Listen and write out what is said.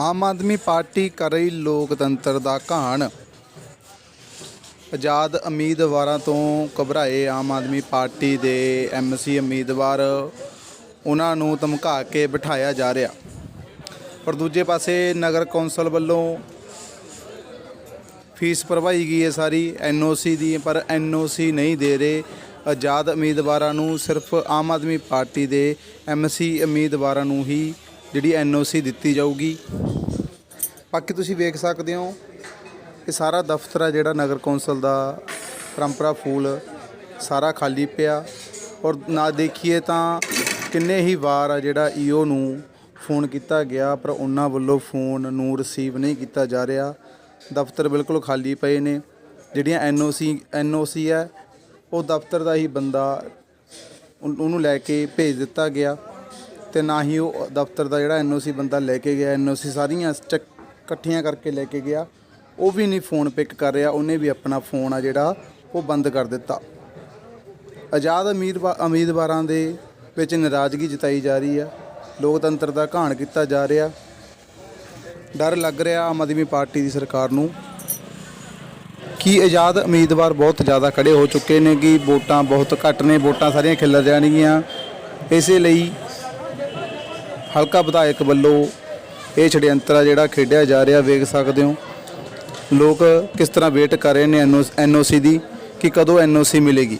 Aam Aadmi party ਕਰ ਰਹੀ ਲੋਕਤੰਤਰ ਦਾ ਘਾਣ। ਆਜ਼ਾਦ ਉਮੀਦਵਾਰਾਂ ਤੋਂ ਘਬਰਾਏ ਆਮ ਆਦਮੀ ਪਾਰਟੀ ਦੇ ਐਮਸੀ ਉਮੀਦਵਾਰ, ਉਹਨਾਂ ਨੂੰ ਧਮਕਾ ਕੇ ਬਿਠਾਇਆ ਜਾ ਰਿਹਾ। ਪਰ ਦੂਜੇ ਪਾਸੇ ਨਗਰ ਕੌਂਸਲ ਵੱਲੋਂ ਫੀਸ ਭਰਵਾਈ ਗਈ ਹੈ ਸਾਰੀ ਐਨਓਸੀ ਦੀ, ਪਰ ਐਨਓਸੀ ਨਹੀਂ ਦੇ ਰਹੇ। ਆਜ਼ਾਦ ਉਮੀਦਵਾਰਾਂ ਨੂੰ ਸਿਰਫ ਆਮ ਆਦਮੀ ਪਾਰਟੀ ਦੇ ਐਮਸੀ ਉਮੀਦਵਾਰਾਂ ਨੂੰ ਹੀ ਜਿਹੜੀ ਐਨਓਸੀ ਦਿੱਤੀ ਜਾਊਗੀ। ਬਾਕੀ ਤੁਸੀਂ ਵੇਖ ਸਕਦੇ ਹੋ, ਇਹ ਸਾਰਾ ਦਫ਼ਤਰ ਆ ਜਿਹੜਾ ਨਗਰ ਕੌਂਸਲ ਦਾ, ਪਰੰਪਰਾ ਫੂਲ ਸਾਰਾ ਖਾਲੀ ਪਿਆ। ਔਰ ਨਾ ਦੇਖੀਏ ਤਾਂ ਕਿੰਨੇ ਹੀ ਵਾਰ ਆ ਜਿਹੜਾ ਈਓ ਨੂੰ ਫੋਨ ਕੀਤਾ ਗਿਆ, ਪਰ ਉਹਨਾਂ ਵੱਲੋਂ ਫੋਨ ਨੂੰ ਰਿਸੀਵ ਨਹੀਂ ਕੀਤਾ ਜਾ ਰਿਹਾ। ਦਫ਼ਤਰ ਬਿਲਕੁਲ ਖਾਲੀ ਪਏ ਨੇ। ਜਿਹੜੀਆਂ ਐਨਓਸੀ ਐਨਓਸੀ ਹੈ ਉਹ ਦਫ਼ਤਰ ਦਾ ਹੀ ਬੰਦਾ ਉਹਨੂੰ ਲੈ ਕੇ ਭੇਜ ਦਿੱਤਾ ਗਿਆ। ਤੇ ਨਾ ਹੀ ਉਹ ਦਫ਼ਤਰ ਦਾ ਜਿਹੜਾ ਐਨਓਸੀ ਬੰਦਾ ਲੈ ਕੇ ਗਿਆ। ਐਨਓਸੀ ਸਾਰੀਆਂ ਚੱਕ- ਇਕੱਠੀਆਂ ਕਰਕੇ ਲੈ ਕੇ ਗਿਆ। ਉਹ ਵੀ ਨਹੀਂ ਫੋਨ ਪਿਕ ਕਰ ਰਿਹਾ, ਉਹਨੇ ਵੀ ਆਪਣਾ ਫੋਨ ਆ ਜਿਹੜਾ, ਉਹ ਬੰਦ ਕਰ ਦਿੱਤਾ। ਆਜ਼ਾਦ ਉਮੀਦਵਾ ਉਮੀਦਵਾਰਾਂ ਦੇ ਵਿੱਚ ਨਾਰਾਜ਼ਗੀ ਜਤਾਈ ਜਾ ਰਹੀ ਆ। ਲੋਕਤੰਤਰ ਦਾ ਘਾਣ ਕੀਤਾ ਜਾ ਰਿਹਾ। ਡਰ ਲੱਗ ਰਿਹਾ ਆਮ ਆਦਮੀ ਪਾਰਟੀ ਦੀ ਸਰਕਾਰ ਨੂੰ। ਕਿ ਆਜ਼ਾਦ ਉਮੀਦਵਾਰ ਬਹੁਤ ਜ਼ਿਆਦਾ ਖੜੇ ਹੋ ਚੁੱਕੇ ਨੇ ਕਿ ਵੋਟਾਂ ਬਹੁਤ ਘੱਟ ਨੇ, ਵੋਟਾਂ ਸਾਰੀਆਂ ਖਿਲਰ ਜਾਣਗੀਆਂ। ਇਸੇ ਲਈ ਹਲਕਾ ਵਿਧਾਇਕ ਵੱਲੋਂ ਇਹ ਛੜਯੰਤਰ ਆ ਜਿਹੜਾ ਖੇਡਿਆ ਜਾ ਰਿਹਾ, ਵੇਖ ਸਕਦੇ ਹੋ। ਲੋਕ ਕਿਸ ਤਰ੍ਹਾਂ ਵੇਟ ਕਰ ਰਹੇ ਨੇ ਐਨਓਸੀ ਦੀ, ਕਿ ਕਦੋਂ ਐਨਓਸੀ ਮਿਲੇਗੀ?